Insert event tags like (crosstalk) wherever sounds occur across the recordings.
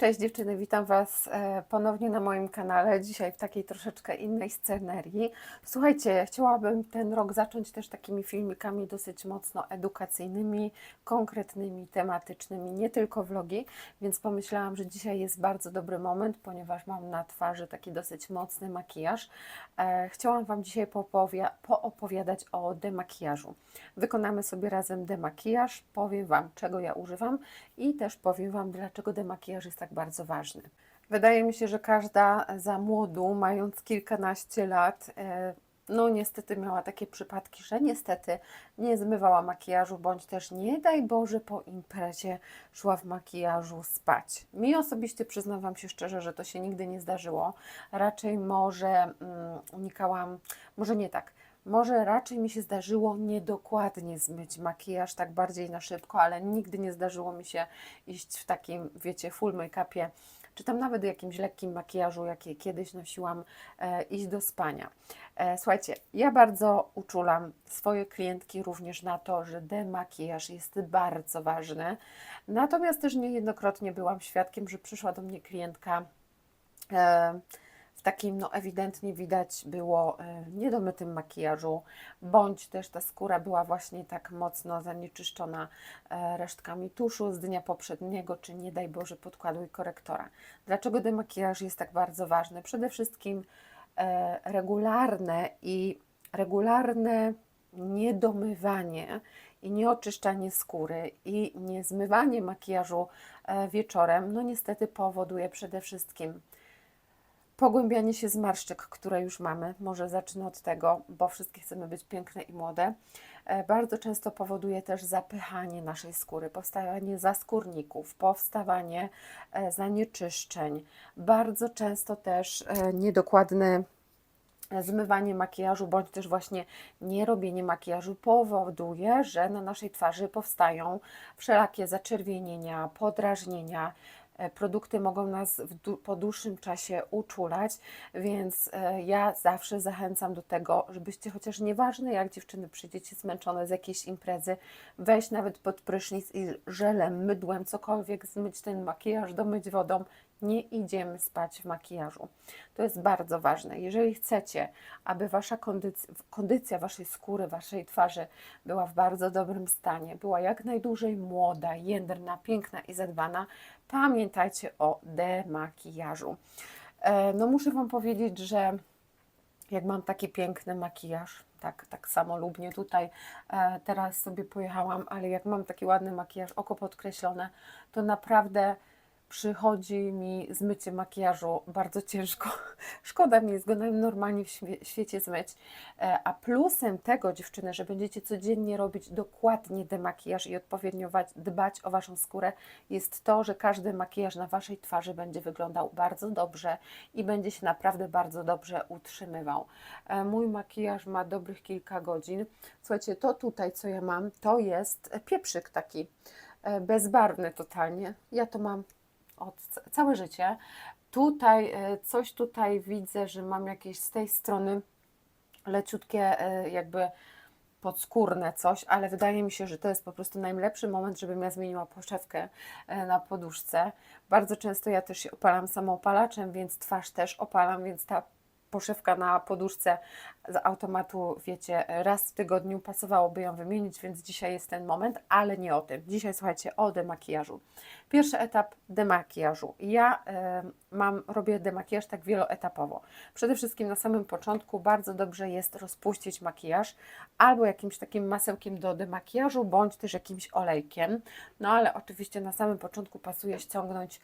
Cześć dziewczyny, witam Was e, ponownie na moim kanale. Dzisiaj w takiej troszeczkę innej scenerii. Słuchajcie, chciałabym ten rok zacząć też takimi filmikami dosyć mocno edukacyjnymi, konkretnymi, tematycznymi, nie tylko vlogi, więc pomyślałam, że dzisiaj jest bardzo dobry moment, ponieważ mam na twarzy taki dosyć mocny makijaż. E, Chciałam Wam dzisiaj poopowiadać o demakijażu. Wykonamy sobie razem demakijaż, powiem Wam, czego ja używam i też powiem Wam, dlaczego demakijaż jest tak bardzo ważny. Wydaje mi się, że każda za młodu, mając kilkanaście lat, e, no niestety miała takie przypadki, że niestety nie zmywała makijażu, bądź też nie daj Boże po imprezie szła w makijażu spać. Mi osobiście przyznam Wam się szczerze, że to się nigdy nie zdarzyło. Raczej może mm, unikałam, może nie tak. Może raczej mi się zdarzyło niedokładnie zmyć makijaż, tak bardziej na szybko, ale nigdy nie zdarzyło mi się iść w takim, wiecie, full make-upie, czy tam nawet jakimś lekkim makijażu, jaki kiedyś nosiłam, e, iść do spania. E, słuchajcie, ja bardzo uczulam swoje klientki również na to, że demakijaż jest bardzo ważny. Natomiast też niejednokrotnie byłam świadkiem, że przyszła do mnie klientka. E, w takim, no ewidentnie widać było e, niedomytym makijażu, bądź też ta skóra była właśnie tak mocno zanieczyszczona e, resztkami tuszu z dnia poprzedniego, czy nie daj Boże podkładu i korektora. Dlaczego demakijaż jest tak bardzo ważny? Przede wszystkim e, regularne i regularne niedomywanie i nieoczyszczanie skóry i niezmywanie makijażu wieczorem, no niestety powoduje przede wszystkim pogłębianie się zmarszczek, które już mamy. Może zacznę od tego, bo wszystkie chcemy być piękne i młode. E, Bardzo często powoduje też zapychanie naszej skóry, powstawanie zaskórników, powstawanie e, zanieczyszczeń. Bardzo często też e, niedokładne zmywanie makijażu, bądź też właśnie nie robienie makijażu powoduje, że na naszej twarzy powstają wszelakie zaczerwienienia, podrażnienia. E, Produkty mogą nas w po dłuższym czasie uczulać, więc e, ja zawsze zachęcam do tego, żebyście chociaż nieważne jak dziewczyny przyjdziecie zmęczone z jakiejś imprezy, wejść nawet pod prysznic i żelem, mydłem, cokolwiek zmyć ten makijaż, domyć wodą, nie idziemy spać w makijażu. To jest bardzo ważne. Jeżeli chcecie, aby wasza kondycja, kondycja waszej skóry, waszej twarzy była w bardzo dobrym stanie, była jak najdłużej młoda, jędrna, piękna i zadbana, pamiętajcie o demakijażu. E, No muszę Wam powiedzieć, że jak mam taki piękny makijaż, tak, tak samolubnie tutaj e, teraz sobie pojechałam, ale jak mam taki ładny makijaż, oko podkreślone, to naprawdę przychodzi mi zmycie makijażu bardzo ciężko. (laughs) Szkoda mi jest go normalnie w świe- świecie zmyć. E, A plusem tego, dziewczyny, że będziecie codziennie robić dokładnie demakijaż i odpowiednio dbać o Waszą skórę, jest to, że każdy makijaż na Waszej twarzy będzie wyglądał bardzo dobrze i będzie się naprawdę bardzo dobrze utrzymywał. E, Mój makijaż ma dobrych kilka godzin. Słuchajcie, to tutaj, co ja mam, to jest pieprzyk taki e, bezbarwny totalnie. Ja to mam od ca- całe życie. Tutaj e, coś tutaj widzę, że mam jakieś z tej strony leciutkie e, jakby podskórne coś, ale wydaje mi się, że to jest po prostu najlepszy moment, żebym ja zmieniła poszewkę e, na poduszce. Bardzo często ja też się opalam samoopalaczem, więc twarz też opalam, więc ta poszewka na poduszce z automatu, wiecie, raz w tygodniu pasowałoby ją wymienić, więc dzisiaj jest ten moment, ale nie o tym. Dzisiaj słuchajcie o demakijażu. Pierwszy etap demakijażu. Ja e, mam, robię demakijaż tak wieloetapowo. Przede wszystkim na samym początku bardzo dobrze jest rozpuścić makijaż albo jakimś takim masełkiem do demakijażu, bądź też jakimś olejkiem. No ale oczywiście na samym początku pasuje ściągnąć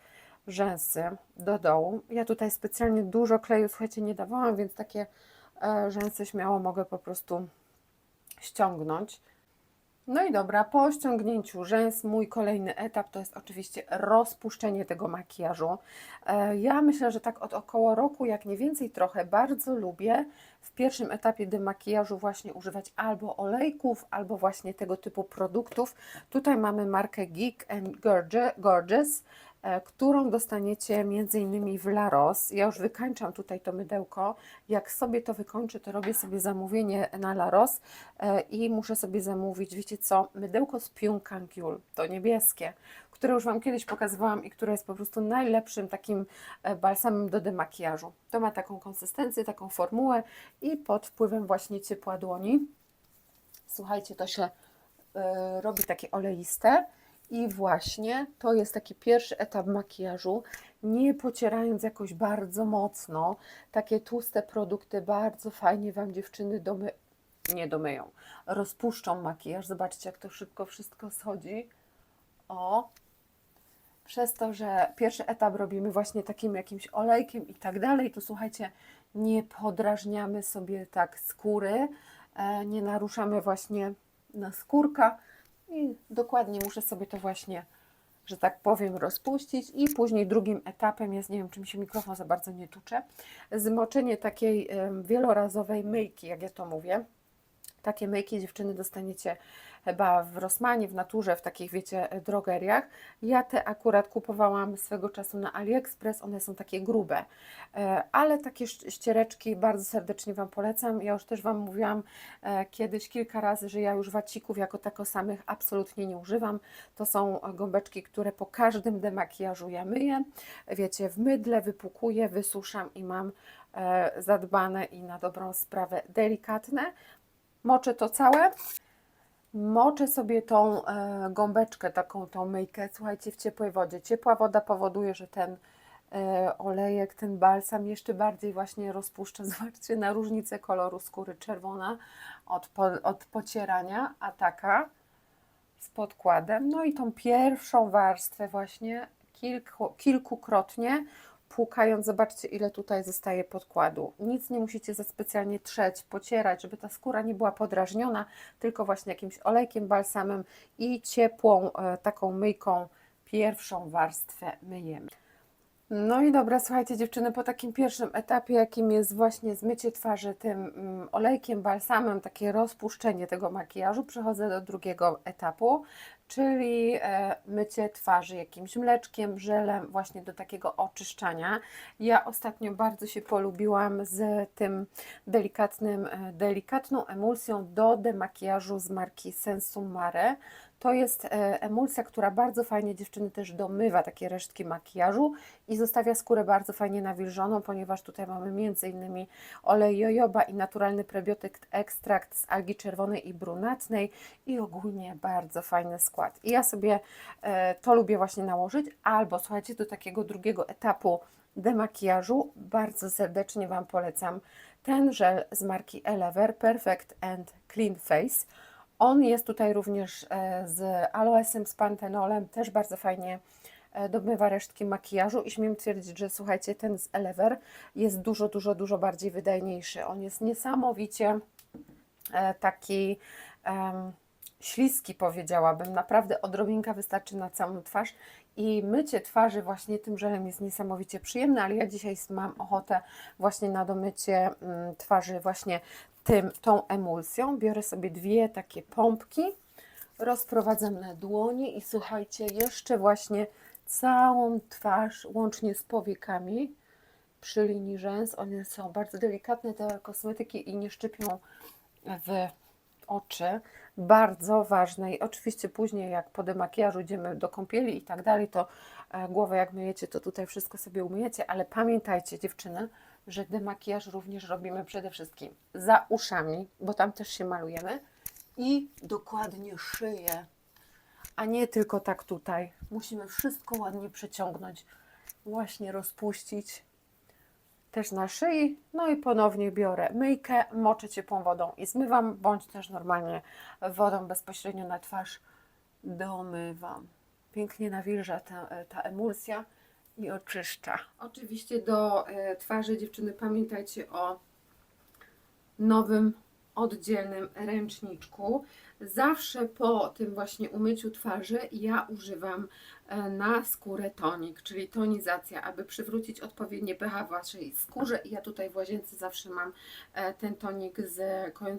rzęsy do dołu. Ja tutaj specjalnie dużo kleju, słuchajcie, nie dawałam, więc takie e, rzęsy śmiało mogę po prostu ściągnąć. No i dobra, po ściągnięciu rzęs, mój kolejny etap to jest oczywiście rozpuszczenie tego makijażu. E, Ja myślę, że tak od około roku, jak nie więcej trochę, bardzo lubię w pierwszym etapie demakijażu właśnie używać albo olejków, albo właśnie tego typu produktów. Tutaj mamy markę Geek and Gorge- Gorgeous, którą dostaniecie innymi w La Rose. Ja już wykańczam tutaj to mydełko. Jak sobie to wykończę, to robię sobie zamówienie na La Rose e, i muszę sobie zamówić, wiecie co, mydełko z Pyung Kangul, to niebieskie, które już Wam kiedyś pokazywałam i które jest po prostu najlepszym takim e, balsamem do demakijażu. To ma taką konsystencję, taką formułę i pod wpływem właśnie ciepła dłoni, słuchajcie, to się e, robi takie oleiste i właśnie to jest taki pierwszy etap makijażu, nie pocierając jakoś bardzo mocno. Takie tłuste produkty bardzo fajnie Wam dziewczyny domy, nie domyją, rozpuszczą makijaż. Zobaczcie, jak to szybko wszystko schodzi. O, przez to, że pierwszy etap robimy właśnie takim jakimś olejkiem i tak dalej, to słuchajcie, nie podrażniamy sobie tak skóry, e, nie naruszamy właśnie na skórka i dokładnie muszę sobie to właśnie, że tak powiem, rozpuścić i później drugim etapem jest, nie wiem, czy mi się mikrofon za bardzo nie tucze, zmoczenie takiej wielorazowej myjki, jak ja to mówię. Takie myjki dziewczyny dostaniecie chyba w Rossmanie, w Naturze, w takich, wiecie, drogeriach. Ja te akurat kupowałam swego czasu na AliExpress, one są takie grube, E, ale takie ściereczki bardzo serdecznie Wam polecam. Ja już też Wam mówiłam e, kiedyś kilka razy, że ja już wacików jako tako samych absolutnie nie używam. To są e, gąbeczki, które po każdym demakijażu ja myję. Wiecie, w mydle wypłukuję, wysuszam i mam e, zadbane i na dobrą sprawę delikatne. Moczę to całe. Moczę sobie tą e, gąbeczkę, taką tą myjkę, słuchajcie, w ciepłej wodzie. Ciepła woda powoduje, że ten e, olejek, ten balsam jeszcze bardziej właśnie rozpuszcza. (laughs) Zobaczcie na różnicę koloru skóry czerwona od, po, od pocierania, a taka z podkładem. No i tą pierwszą warstwę właśnie kilku, kilkukrotnie płukając, zobaczcie ile tutaj zostaje podkładu. Nic nie musicie za specjalnie trzeć, pocierać, żeby ta skóra nie była podrażniona, tylko właśnie jakimś olejkiem, balsamem i ciepłą e, taką myjką pierwszą warstwę myjemy. No i dobra, słuchajcie dziewczyny, po takim pierwszym etapie, jakim jest właśnie zmycie twarzy tym mm, olejkiem, balsamem, takie rozpuszczenie tego makijażu, przechodzę do drugiego etapu, czyli e, mycie twarzy jakimś mleczkiem, żelem, właśnie do takiego oczyszczania. Ja ostatnio bardzo się polubiłam z tym delikatnym, e, delikatną emulsją do demakijażu z marki Sensum Mare. To jest e, emulsja, która bardzo fajnie dziewczyny też domywa takie resztki makijażu i zostawia skórę bardzo fajnie nawilżoną, ponieważ tutaj mamy innymi olej jojoba i naturalny prebiotyk ekstrakt z algi czerwonej i brunatnej i ogólnie bardzo fajny skład. I ja sobie e, to lubię właśnie nałożyć, albo słuchajcie, do takiego drugiego etapu demakijażu bardzo serdecznie Wam polecam ten żel z marki Elever Perfect and Clean Face. On jest tutaj również e, z aloesem, z pantenolem, też bardzo fajnie e, domywa resztki makijażu i śmiem twierdzić, że słuchajcie, ten z Elever jest dużo, dużo, dużo bardziej wydajniejszy. On jest niesamowicie e, taki em, śliski, powiedziałabym. Naprawdę odrobinka wystarczy na całą twarz i mycie twarzy właśnie tym żelem jest niesamowicie przyjemne, ale ja dzisiaj mam ochotę właśnie na domycie mm, twarzy właśnie tym, tą emulsją. Biorę sobie dwie takie pompki, rozprowadzam na dłoni i słuchajcie, jeszcze właśnie całą twarz, łącznie z powiekami, przy linii rzęs. One są bardzo delikatne, te kosmetyki i nie szczypią w oczy. Bardzo ważne i oczywiście później jak po demakijażu idziemy do kąpieli i tak dalej, to e, głowę jak myjecie, to tutaj wszystko sobie umyjecie, ale pamiętajcie dziewczyny, że demakijaż również robimy przede wszystkim za uszami, bo tam też się malujemy i dokładnie szyję, a nie tylko tak tutaj. Musimy wszystko ładnie przeciągnąć, właśnie rozpuścić też na szyi, no i ponownie biorę myjkę, moczę ciepłą wodą i zmywam, bądź też normalnie wodą bezpośrednio na twarz domywam. Pięknie nawilża ta, ta emulsja i oczyszcza. Oczywiście do e, twarzy dziewczyny pamiętajcie o nowym oddzielnym ręczniczku. Zawsze po tym właśnie umyciu twarzy ja używam na skórę tonik, czyli tonizacja, aby przywrócić odpowiednie pH Waszej skórze. I ja tutaj w łazience zawsze mam e, ten tonik z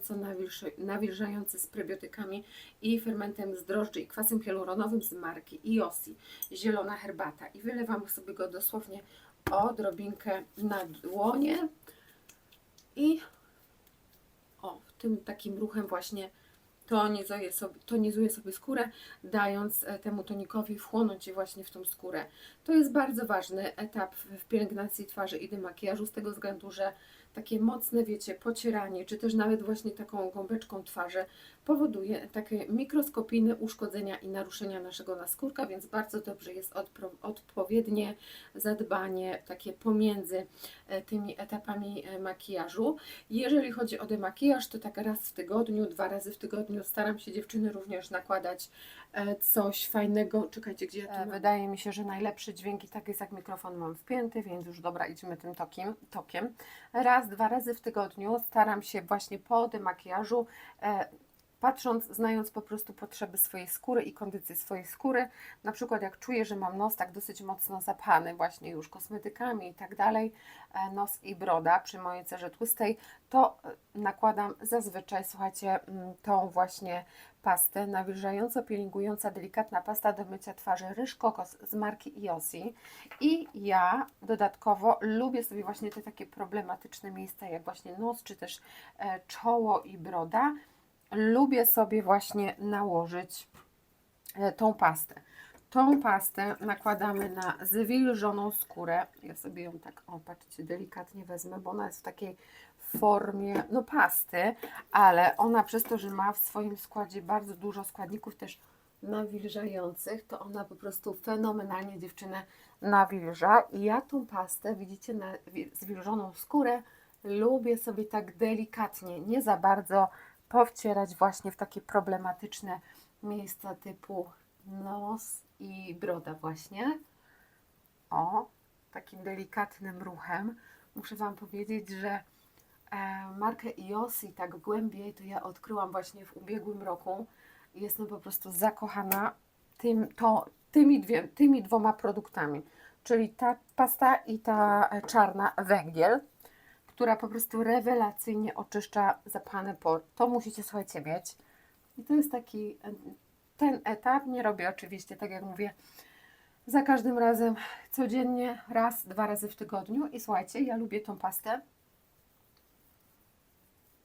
nawilży- nawilżający z prebiotykami i fermentem z drożdży i kwasem hialuronowym z marki Iosi. Zielona herbata. I wylewam sobie go dosłownie odrobinkę na dłonie i o, tym takim ruchem właśnie tonizuje sobie, tonizuje sobie skórę, dając e, temu tonikowi wchłonąć się właśnie w tą skórę. To jest bardzo ważny etap w pielęgnacji twarzy i demakijażu z tego względu, że takie mocne, wiecie, pocieranie, czy też nawet właśnie taką gąbeczką twarzy powoduje takie mikroskopijne uszkodzenia i naruszenia naszego naskórka, więc bardzo dobrze jest odpowiednie zadbanie takie pomiędzy e, tymi etapami e, makijażu. Jeżeli chodzi o demakijaż, to tak raz w tygodniu, dwa razy w tygodniu staram się dziewczyny również nakładać coś fajnego. Czekajcie, gdzie ja to mam? Wydaje mi się, że najlepszy dźwięk i tak jest jak mikrofon mam wpięty, więc już dobra, idziemy tym tokiem. tokiem. Raz, dwa razy w tygodniu staram się właśnie po demakijażu e, patrząc, znając po prostu potrzeby swojej skóry i kondycję swojej skóry, na przykład jak czuję, że mam nos tak dosyć mocno zapchany właśnie już kosmetykami i tak dalej, e, nos i broda przy mojej cerze tłustej, to e, nakładam zazwyczaj, słuchajcie, tą właśnie pastę nawilżająco peelingująca delikatna pasta do mycia twarzy Ryż Kokos z marki Iosi i ja dodatkowo lubię sobie właśnie te takie problematyczne miejsca jak właśnie nos czy też e, czoło i broda lubię sobie właśnie nałożyć e, tą pastę. Tą pastę nakładamy na zwilżoną skórę. Ja sobie ją tak, o patrzcie, delikatnie wezmę, bo ona jest w takiej formie, no pasty, ale ona przez to, że ma w swoim składzie bardzo dużo składników też nawilżających, to ona po prostu fenomenalnie dziewczynę nawilża. I ja tą pastę, widzicie, na wi- zwilżoną skórę lubię sobie tak delikatnie, nie za bardzo powcierać właśnie w takie problematyczne miejsca typu nos i broda właśnie. O, takim delikatnym ruchem. Muszę Wam powiedzieć, że markę Iosi tak głębiej to ja odkryłam właśnie w ubiegłym roku. Jestem po prostu zakochana tym, to, tymi, dwie, tymi dwoma produktami, czyli ta pasta i ta e, czarna węgiel która po prostu rewelacyjnie oczyszcza zapchane pory. To musicie, słuchajcie, mieć. I to jest taki, e, ten etap, nie robię oczywiście, tak jak mówię, za każdym razem codziennie, raz, dwa razy w tygodniu. I słuchajcie, ja lubię tą pastę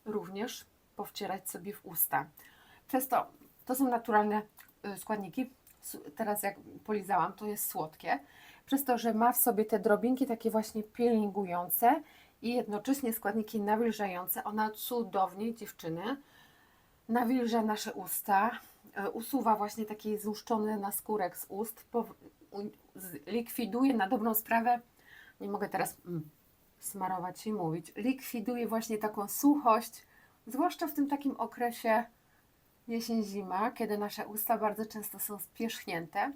również powcierać sobie w usta. Przez to, to są naturalne y, składniki. Teraz jak polizałam, to jest słodkie. Przez to, że ma w sobie te drobinki takie właśnie peelingujące i jednocześnie składniki nawilżające, ona cudownie, dziewczyny, nawilża nasze usta, e, usuwa właśnie taki złuszczony naskórek z ust, likwiduje na dobrą sprawę, nie mogę teraz mm, smarować i mówić, likwiduje właśnie taką suchość, zwłaszcza w tym takim okresie jesień-zima, kiedy nasze usta bardzo często są spierzchnięte.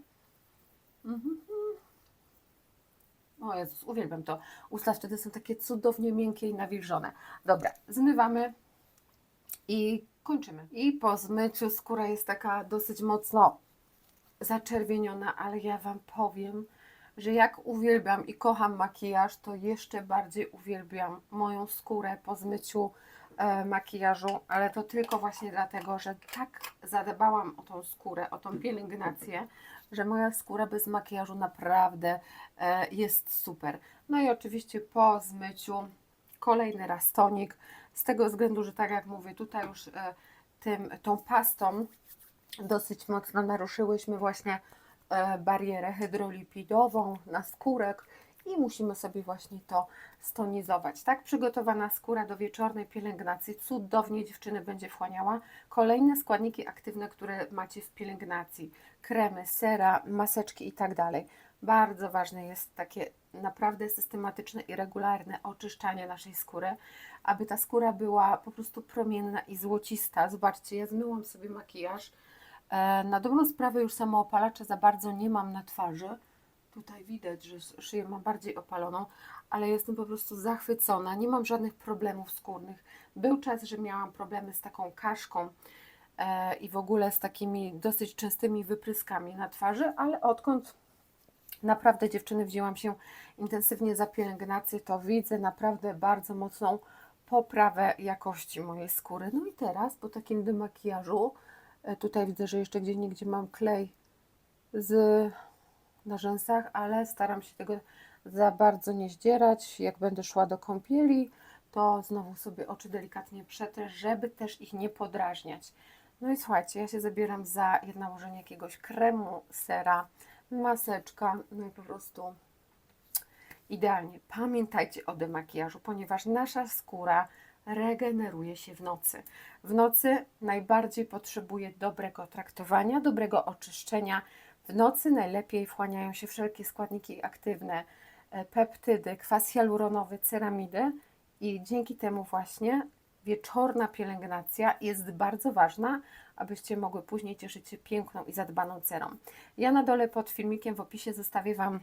Mhm. O Jezus, uwielbiam to. Usta wtedy są takie cudownie miękkie i nawilżone. Dobra, zmywamy i kończymy. I po zmyciu skóra jest taka dosyć mocno zaczerwieniona, ale ja Wam powiem, że jak uwielbiam i kocham makijaż, to jeszcze bardziej uwielbiam moją skórę po zmyciu e, makijażu, ale to tylko właśnie dlatego, że tak zadbałam o tą skórę, o tą pielęgnację, że moja skóra bez makijażu naprawdę e, jest super. No i oczywiście po zmyciu kolejny raz tonik, z tego względu, że tak jak mówię, tutaj już e, tym, tą pastą dosyć mocno naruszyłyśmy właśnie barierę hydrolipidową na skórek i musimy sobie właśnie to stonizować. Tak przygotowana skóra do wieczornej pielęgnacji cudownie dziewczyny będzie wchłaniała kolejne składniki aktywne, które macie w pielęgnacji. Kremy, sera, maseczki i tak dalej. Bardzo ważne jest takie naprawdę systematyczne i regularne oczyszczanie naszej skóry, aby ta skóra była po prostu promienna i złocista. Zobaczcie, ja zmyłam sobie makijaż. E, Na dobrą sprawę już samoopalacza za bardzo nie mam na twarzy. Tutaj widać, że szyję mam bardziej opaloną, ale jestem po prostu zachwycona. Nie mam żadnych problemów skórnych. Był czas, że miałam problemy z taką kaszką e, i w ogóle z takimi dosyć częstymi wypryskami na twarzy, ale odkąd naprawdę dziewczyny wzięłam się intensywnie za pielęgnację, to widzę naprawdę bardzo mocną poprawę jakości mojej skóry. No i teraz po takim demakijażu, tutaj widzę, że jeszcze gdzie niegdzie mam klej z na rzęsach, ale staram się tego za bardzo nie zdzierać. Jak będę szła do kąpieli, to znowu sobie oczy delikatnie przetrę, żeby też ich nie podrażniać. No i słuchajcie, ja się zabieram za nałożenie jakiegoś kremu, sera, maseczka, no i po prostu idealnie. Pamiętajcie o demakijażu, ponieważ nasza skóra regeneruje się w nocy. W nocy najbardziej potrzebuje dobrego traktowania, dobrego oczyszczenia. W nocy najlepiej wchłaniają się wszelkie składniki aktywne, e, peptydy, kwas hialuronowy, ceramidy i dzięki temu właśnie wieczorna pielęgnacja jest bardzo ważna, abyście mogły później cieszyć się piękną i zadbaną cerą. Ja na dole pod filmikiem w opisie zostawię Wam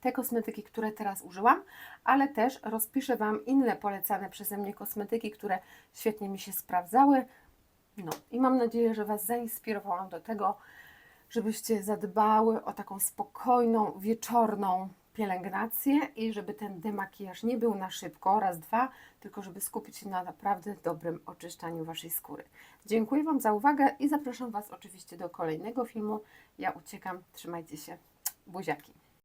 te kosmetyki, które teraz użyłam, ale też rozpiszę Wam inne polecane przeze mnie kosmetyki, które świetnie mi się sprawdzały. No i mam nadzieję, że Was zainspirowałam do tego, żebyście zadbały o taką spokojną, wieczorną pielęgnację i żeby ten demakijaż nie był na szybko, raz, dwa, tylko żeby skupić się na naprawdę dobrym oczyszczaniu Waszej skóry. Dziękuję Wam za uwagę i zapraszam Was oczywiście do kolejnego filmu. Ja uciekam, trzymajcie się, buziaki.